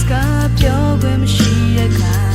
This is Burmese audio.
စကားပြောခွင့်မရှိတဲ့ခါ